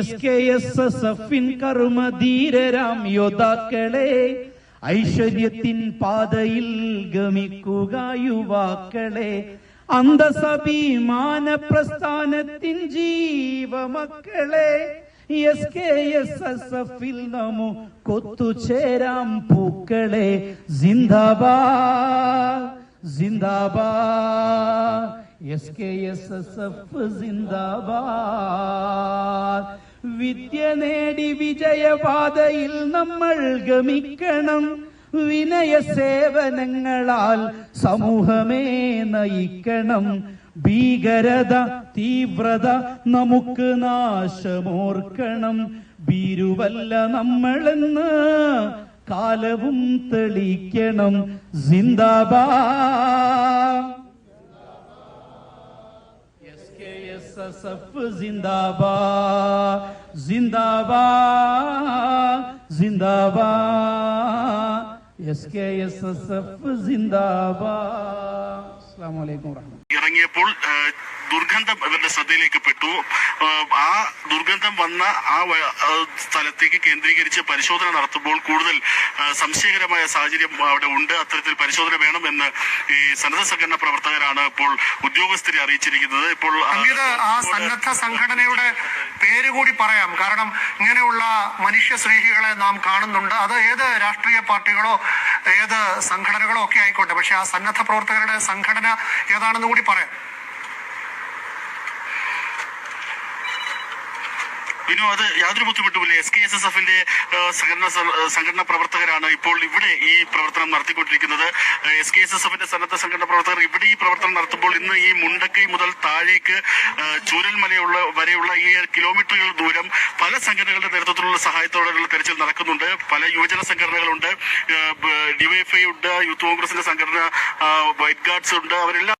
S K S S എഫിൻ കർമ്മധീരരാം യോദ്ധാക്കളെ ഐശ്വര്യത്തിൻ പാതയിൽ ഗമിക്കുക യുവാക്കളെ. അന്തസഭിമാന പ്രസ്ഥാനത്തിൻ ജീവമക്കളെ എസ് കെ എസ് എസ് എഫിൽ നമു കൊത്തുചേരാം പൂക്കളെ. Zindabad S K S S F zindabad വിദ്യ നേടി വിജയപാതയിൽ നമ്മൾ ഗമിക്കണം. വിനയ സേവനങ്ങളാൽ സമൂഹമേ നയിക്കണം. ഭീകരത തീവ്രത നമുക്ക് നാശമോർക്കണം. ഭീരുവല്ല നമ്മളെന്ന് കാലവും തെളിക്കണം ജിന്ദാബാദ് എസ്കെഎസ്എസ്എഫ് ജിന്ദാബാദ് ജിന്ദാബാദ് ജിന്ദാബാദ് എസ്കെഎസ്എസ്എഫ് ജിന്ദാബാദ് അസ്സലാമു അലൈക്കും വറഹ്മത്തുള്ളാഹി ഇറങ്ങിയപ്പോൾ ദുർഗന്ധം ഇവരുടെ ശ്രദ്ധയിലേക്ക് പെട്ടു. ആ, ദുർഗന്ധം വന്ന ആ സ്ഥലത്തേക്ക് കേന്ദ്രീകരിച്ച് പരിശോധന നടത്തുമ്പോൾ കൂടുതൽ സംശയകരമായ സാഹചര്യം അവിടെ ഉണ്ട്. അത്തരത്തിൽ പരിശോധന എന്ന് ഈ സന്നദ്ധ സംഘടന പ്രവർത്തകരാണ് ഇപ്പോൾ ഉദ്യോഗസ്ഥരെ അറിയിച്ചിരിക്കുന്നത്. ഇപ്പോൾ ആ, ആ സന്നദ്ധ സംഘടനയുടെ പേര് കൂടി പറയാം. കാരണം ഇങ്ങനെയുള്ള മനുഷ്യ സ്നേഹികളെ നാം കാണുന്നുണ്ട്. അത് ഏത് രാഷ്ട്രീയ പാർട്ടികളോ ഏത് സംഘടനകളോ ഒക്കെ ആയിക്കോട്ടെ പക്ഷെ ആ സന്നദ്ധ പ്രവർത്തകരുടെ സംഘടന ഏതാണെന്ന് കൂടി പറയാം. വിനു അത് യാതൊരു ബുദ്ധിമുട്ടുമില്ല. എസ് കെ എസ് എസ് എഫിന്റെ സംഘടന സംഘടനാ പ്രവർത്തകരാണ് ഇപ്പോൾ ഇവിടെ ഈ പ്രവർത്തനം നടത്തിക്കൊണ്ടിരിക്കുന്നത്. എസ് കെ എസ് എസ് എഫിന്റെ സന്നദ്ധ സംഘടനാ പ്രവർത്തകർ ഇവിടെ ഈ പ്രവർത്തനം നടത്തുമ്പോൾ ഇന്ന് ഈ മുണ്ടക്കൈ മുതൽ താഴേക്ക് ചൂരൽമലയുള്ള വരെയുള്ള ഈ കിലോമീറ്ററുകൾ ദൂരം പല സംഘടനകളുടെ നേതൃത്വത്തിലുള്ള സഹായത്തോടെയുള്ള തെരച്ചിൽ നടക്കുന്നുണ്ട്. പല യുവജന സംഘടനകളുണ്ട്. ഡിവൈഎഫ്ഐ ഉണ്ട് യൂത്ത് കോൺഗ്രസിന്റെ സംഘടന വൈറ്റ് ഗാർഡ്സ് ഉണ്ട്. അവരെല്ലാം